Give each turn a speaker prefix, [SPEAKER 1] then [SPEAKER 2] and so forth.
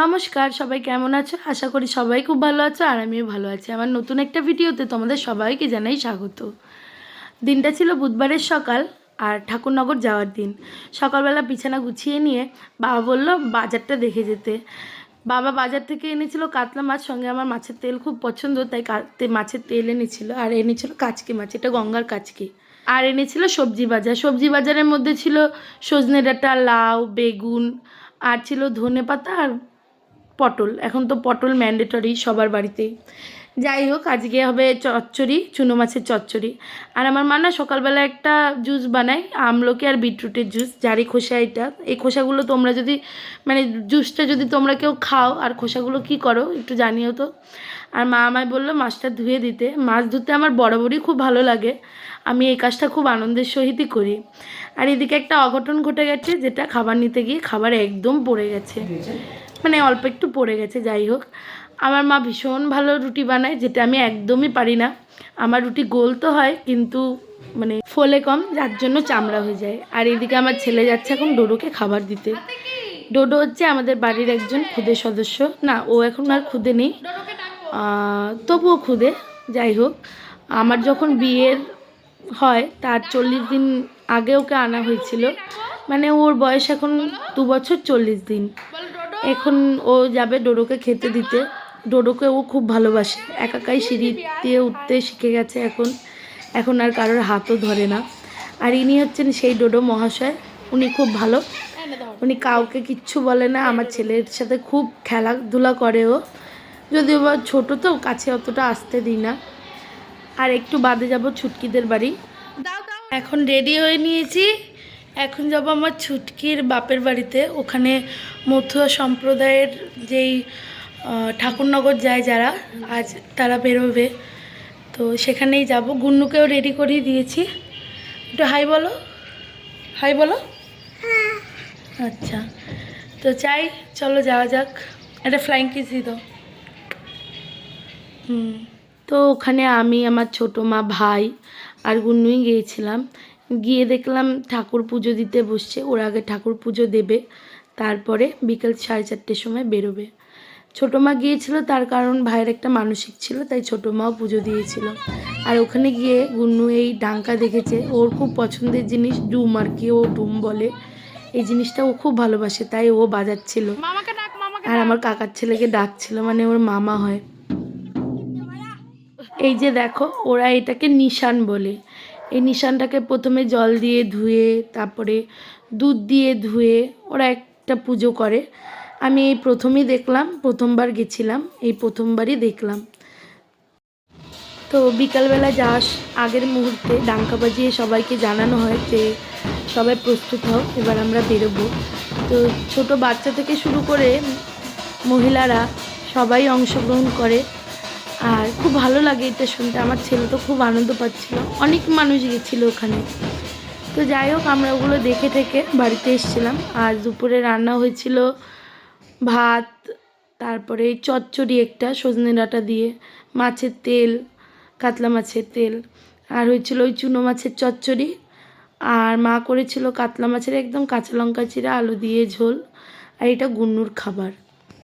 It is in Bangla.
[SPEAKER 1] নমস্কার, সবাই কেমন আছো? আশা করি সবাই খুব ভালো আছো আর আমিও ভালো আছি। আমার নতুন একটা ভিডিওতে তোমাদের সবাইকে জানাই স্বাগত। দিনটা ছিল বুধবারের সকাল আর ঠাকুরনগর যাওয়ার দিন। সকালবেলা বিছানা গুছিয়ে নিয়ে বাবা বলল, বাজারটা দেখে যেতে। বাবা বাজার থেকে এনেছিল কাতলা মাছ, সঙ্গে আমার মাছের তেল খুব পছন্দ, তাই মাছের তেল এনেছিল। আর এনেছিল কাচকি মাছ, এটা গঙ্গার কাচকি। আর এনেছিল সবজি বাজার। সবজি বাজারের মধ্যে ছিল সজনে ডাঁটা, লাউ, বেগুন, আর ছিল ধনে পাতা আর পটল। এখন তো পটল ম্যান্ডেটরি সবার বাড়িতেই যাই হোক, আজকে হবে চচ্চড়ি, চুনো মাছের চচ্চড়ি। আর আমার মা না সকালবেলা একটা জুস বানায়, আমলকি আর বিটরুটের জুস যারই খোসা এটা। এই খোসাগুলো তোমরা যদি মানে জুসটা যদি তোমরা কেউ খাও, আর খোসাগুলো কি করো একটু জানিও তো। আর মা আমায় বলল, মাছটা ধুয়ে দিতে। মাছ ধুতে আমার বরাবরই খুব ভালো লাগে। আমি এই কাজটা খুব আনন্দের সহিতই করি। আর এদিকে একটা অঘটন ঘটে গেছে, যেটা খাবার নিতে গিয়ে খাবার একদম পড়ে গেছে। মানে অল্প একটু পড়ে গেছে, যাই হোক। আমার মা ভীষণ ভালো রুটি বানায়, যেটা আমি একদমই পারি না। আমার রুটি গোল তো হয়, কিন্তু মানে ফলে কম, যার জন্য চামড়া হয়ে যায়। আর এদিকে আমার ছেলে যাচ্ছে এখন ডোডোকে খাবার দিতে। ডোডো হচ্ছে আমাদের বাড়ির একজন খুদে সদস্য। না, ও এখন আর খুদে নেই। তবুও খুদে, যাই হোক। আমার যখন বিয়ের হয়, তার চল্লিশ দিন আগে ওকে আনা হয়েছিল। মানে ওর বয়স এখন দু বছর চল্লিশ দিন। এখন ও যাবে ডোডোকে খেতে দিতে। ডোডোকে ও খুব ভালোবাসে। একাকাই সিঁড়ি দিয়ে উঠতে শিখে গেছে এখন। এখন আর কারোর হাতও ধরে না। আর ইনি হচ্ছেন সেই ডোডো মহাশয়। উনি খুব ভালো। উনি কাউকে কিচ্ছু বলে না। আমার ছেলের সাথে খুব খেলাধুলা করে ও। যদিও বা ছোটো তো, কাছে অতটা আসতে দিই না। আর একটু বাদে যাব ছুটকিদের বাড়ি। এখন রেডি হয়ে নিয়েছি। এখন যাব আমার ছুটকির বাপের বাড়িতে। ওখানে মথুয়া সম্প্রদায়ের যেই ঠাকুরনগর যায় যারা, আজ তারা বেরোবে। তো সেখানেই যাব। গুন্নুকেও রেডি করিয়ে দিয়েছি। একটু হাই বলো। হাই বলো। আচ্ছা। তো চাই, চলো যাওয়া যাক। একটা ফ্লাইং কিস দাও হুম। তো ওখানে আমি, আমার ছোটো মা, ভাই আর গুন্নুই গিয়েছিলাম। গিয়ে দেখলাম ঠাকুর পুজো দিতে বসছে। ওর আগে ঠাকুর পুজো দেবে তারপরে বিকেল সাড়ে চারটের সময় বেরোবে। ছোটো মা গিয়েছিল তার কারণ ভাইয়ের একটা মানসিক ছিল তাই ছোটো মাও পুজো দিয়েছিল। আর ওখানে গিয়ে গুন্নু এই ডাঙ্কা দেখেছে ওর খুব পছন্দের জিনিস ডুম আর কি ও ডুম বলে। এই জিনিসটা ও খুব ভালোবাসে তাই ও বাজাচ্ছিল। আর আমার কাকার ছেলেকে ডাকছিল মানে ওর মামা হয়। এই যে দেখো ওরা এটাকে নিশান বলে। এই নিশানটাকে প্রথমে জল দিয়ে ধুয়ে, তারপরে দুধ দিয়ে ধুয়ে ওরা একটা পুজো করে। আমি এই প্রথমেই দেখলাম, প্রথমবার গেছিলাম, এই প্রথমবারই দেখলাম। তো বিকালবেলা যাওয়ার আগের মুহূর্তে ডাঙ্কা বাজিয়ে সবাইকে জানানো হয় যে সবাই প্রস্তুত হও, এবার আমরা বেরোবো। তো ছোট বাচ্চা থেকে শুরু করে মহিলারা সবাই অংশগ্রহণ করে। আর খুব ভালো লাগে এটা শুনতে। আমার ছেলে তো খুব আনন্দ পাচ্ছিল। অনেক মানুষ গেছিল ওখানে। তো যাই হোক, আমরা ওগুলো দেখে থেকে বাড়িতে এসেছিলাম। আর দুপুরে রান্না হয়েছিল ভাত, তারপরে চচ্চড়ি একটা সজনে ডাঁটা দিয়ে, মাছের তেল, কাতলা মাছের তেল। আর হয়েছিল ওই চুনো মাছের চচ্চড়ি। আর মা করেছিল কাতলা মাছের একদম কাঁচা লঙ্কা চিরা, আলু দিয়ে ঝোল। আর এটা গুন্নুর খাবার।